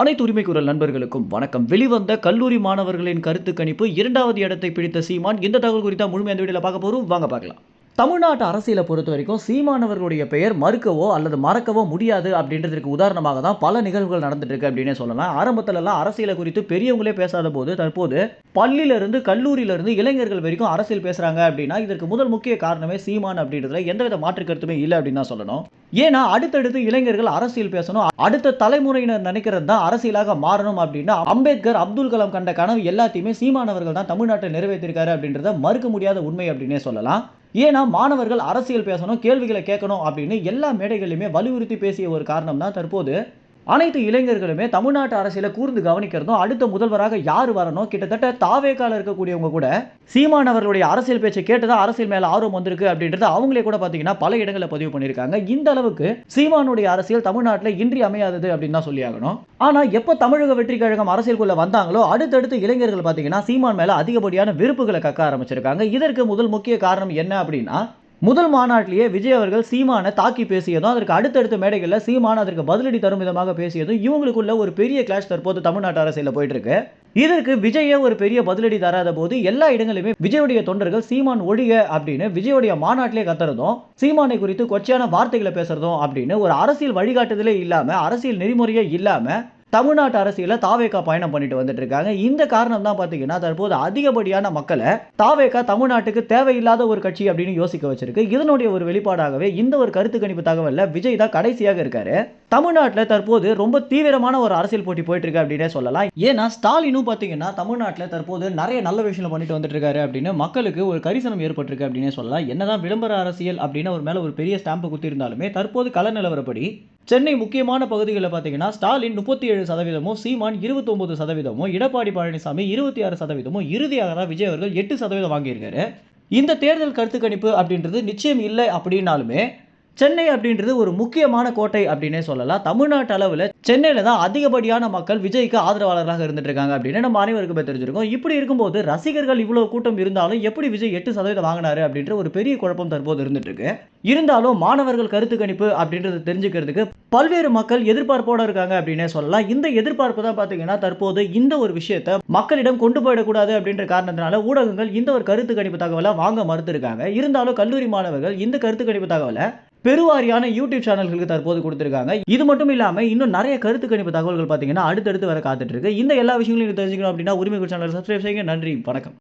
அனைத்து உரிமை குரல் நண்பர்களுக்கும் வணக்கம். வெளிவந்த கல்லூரி மாணவர்களின் கருத்து கணிப்பு இரண்டாவது இடத்தை பிடித்த சீமான் இந்த தகவல் குறித்தா முழுமையான வீடியோவில் பார்க்க போகிறோம் வாங்க பார்க்கலாம். தமிழ்நாட்டு அரசியலை பொறுத்த வரைக்கும் சீமானவர்களுடைய பெயர் மறுக்கவோ அல்லது மறக்கவோ முடியாது அப்படின்றதுக்கு உதாரணமாக தான் பல நிகழ்வுகள் நடந்துட்டு இருக்கு அப்படின்னே சொல்லலாம். ஆரம்பத்திலலாம் அரசியலை குறித்து பெரியவங்களே பேசாத போது தற்போது பள்ளியில இருந்து இளைஞர்கள் வரைக்கும் அரசியல் பேசுகிறாங்க அப்படின்னா இதற்கு முதல் முக்கிய காரணமே சீமான் அப்படின்றதுல எந்தவித மாற்று கருத்துமே இல்லை அப்படின்னு தான் சொல்லணும். ஏன்னா அடுத்தடுத்து இளைஞர்கள் அரசியல் பேசணும். அடுத்த தலைமுறையினர் நினைக்கிறது தான் அரசியலாக மாறணும் அப்படின்னா அம்பேத்கர் அப்துல் கலாம் கண்ட கனவு எல்லாத்தையுமே சீமானவர்கள் தான் தமிழ்நாட்டை நிறைவேற்றிருக்காரு அப்படின்றத மறுக்க முடியாத உண்மை அப்படின்னே சொல்லலாம். ஏன்னா மாணவர்கள் அரசியல் பேசணும் கேள்விகளை கேட்கணும் அப்படின்னு எல்லா மேடைகளிலுமே வலியுறுத்தி பேசிய ஒரு காரணம் தான் தற்போது அனைத்து இளைஞர்களுமே தமிழ்நாட்டு அரசியலை கூர்ந்து கவனிக்கிறதும் அடுத்த முதல்வராக யார் வரணும்? கிட்டத்தட்ட தாவேக்கால இருக்கக்கூடியவங்க கூட சீமான் அவர்களுடைய அரசியல் பேச்சை கேட்டுதான் அரசியல் மேல ஆர்வம் வந்திருக்கு அப்படின்றது அவங்களே கூட பாத்தீங்கன்னா பல இடங்களில் பதிவு பண்ணியிருக்காங்க. இந்த அளவுக்கு சீமானுடைய அரசியல் தமிழ்நாட்டில் இன்றி அமையாதது அப்படின்னு தான் சொல்லியாகணும். ஆனா எப்ப தமிழக வெற்றி கழகம் அரசியலுக்குள்ள வந்தாங்களோ அடுத்தடுத்து இளைஞர்கள் பாத்தீங்கன்னா சீமான் மேல அதிகப்படியான விருப்புகளை கக்க ஆரம்பிச்சிருக்காங்க. இதற்கு முதல் முக்கிய காரணம் என்ன அப்படின்னா முதல் மாநாட்டிலேயே விஜய் அவர்கள் சீமானை தாக்கி பேசியதும் அதற்கு அடுத்தடுத்த மேடைகளில் சீமான் அதற்கு பதிலடி தரும் விதமாக பேசியதும் இவங்களுக்குள்ள ஒரு பெரிய கிளாஷ் தற்போது தமிழ்நாட்டு அரசியலில் போயிட்டு இருக்கு இதற்கு விஜயே ஒரு பெரிய பதிலடி தராத போது எல்லா இடங்களிலுமே விஜயுடைய தொண்டர்கள் சீமான் ஒழிக அப்படின்னு விஜயுடைய மாநாட்டிலே கத்துறதும் சீமானை குறித்து கொச்சையான வார்த்தைகளை பேசுறதும் அப்படின்னு ஒரு அரசியல் வழிகாட்டுதலே இல்லாம அரசியல் நெறிமுறையே இல்லாம தமிழ்நாட்டு அரசியல தாவேக்கா பயணம் பண்ணிட்டு வந்துட்டு இருக்காங்க. இந்த காரணம் தான் பாத்தீங்கன்னா தற்போது அதிகப்படியான மக்களை தாவேக்கா தமிழ்நாட்டுக்கு தேவையில்லாத ஒரு கட்சி அப்படின்னு யோசிக்க வச்சிருக்கு. இதனுடைய ஒரு வெளிப்பாடாகவே இந்த ஒரு கருத்து கணிப்பு தகவல்ல விஜய் தான் கடைசியாக இருக்காரு. தமிழ்நாட்டில் தற்போது ரொம்ப தீவிரமான ஒரு அரசியல் போட்டி போயிட்டு இருக்கு அப்படின்னே சொல்லலாம். ஏன்னா ஸ்டாலினும் பார்த்தீங்கன்னா தமிழ்நாட்டில் தற்போது நிறைய நல்ல விஷயம் பண்ணிட்டு வந்துட்டு இருக்காரு அப்படின்னு மக்களுக்கு ஒரு கரிசனம் ஏற்பட்டிருக்கு அப்படின்னே சொல்லலாம். என்னதான் விளம்பர அரசியல் அப்படின்னு ஒரு மேலே ஒரு பெரிய ஸ்டாம்பை குத்தி இருந்தாலுமே தற்போது கள நிலவரப்படி சென்னை முக்கியமான பகுதிகளில் பார்த்தீங்கன்னா ஸ்டாலின் முப்பத்தி ஏழு சதவீதமும் சீமான் இருபத்தொம்பது சதவீதமும் எடப்பாடி பழனிசாமி இருபத்தி ஆறு சதவீதமும் இறுதியாக தான் விஜய் அவர்கள் எட்டு சதவீதம் வாங்கியிருக்காரு. இந்த தேர்தல் கருத்து கணிப்பு அப்படின்றது நிச்சயம் இல்லை அப்படின்னாலுமே சென்னை அப்படின்றது ஒரு முக்கியமான கோட்டை அப்படின்னே சொல்லலாம். தமிழ்நாட்டு அளவில் சென்னையில் தான் அதிகப்படியான மக்கள் விஜய்க்கு ஆதரவாளர்களாக இருந்துட்டு இருக்காங்க அப்படின்னு நம்ம அனைவருக்குமே தெரிஞ்சிருக்கோம். இப்படி இருக்கும்போது ரசிகர்கள் இவ்வளோ கூட்டம் இருந்தாலும் எப்படி விஜய் எட்டு சதவீதம் வாங்கினாரு அப்படின்ற ஒரு பெரிய குழப்பம் தற்போது இருந்துட்டு இருக்கு. இருந்தாலும் மாணவர்கள் கருத்து கணிப்பு அப்படின்றத தெரிஞ்சுக்கிறதுக்கு பல்வேறு மக்கள் எதிர்பார்ப்போட இருக்காங்க அப்படின்னே சொல்லலாம். இந்த எதிர்பார்ப்பு தான் பார்த்தீங்கன்னா தற்போது இந்த ஒரு விஷயத்த மக்களிடம் கொண்டு போயிடக்கூடாது அப்படின்ற காரணத்தினால ஊடகங்கள் இந்த ஒரு கருத்து கணிப்பு தகவலை வாங்க மறுத்திருக்காங்க. இருந்தாலும் கல்லூரி மாணவர்கள் இந்த கருத்து கணிப்பு தகவலை பெருவாரியான யூடியூப் சேனல்களுக்கு தற்போது கொடுத்துருக்காங்க. இது மட்டும் இல்லாமல் இன்னும் நிறைய கருத்து கணிப்பு தகவல்கள் பார்த்தீங்கன்னா அடுத்தடுத்து வர காத்துட்டு இருக்கு. இந்த எல்லா விஷயங்களையும் தெரிஞ்சுக்கணும் அப்படின்னா உரிமை சேனல் சப்ஸ்கிரைப் செய்யுங்க. நன்றி. வணக்கம்.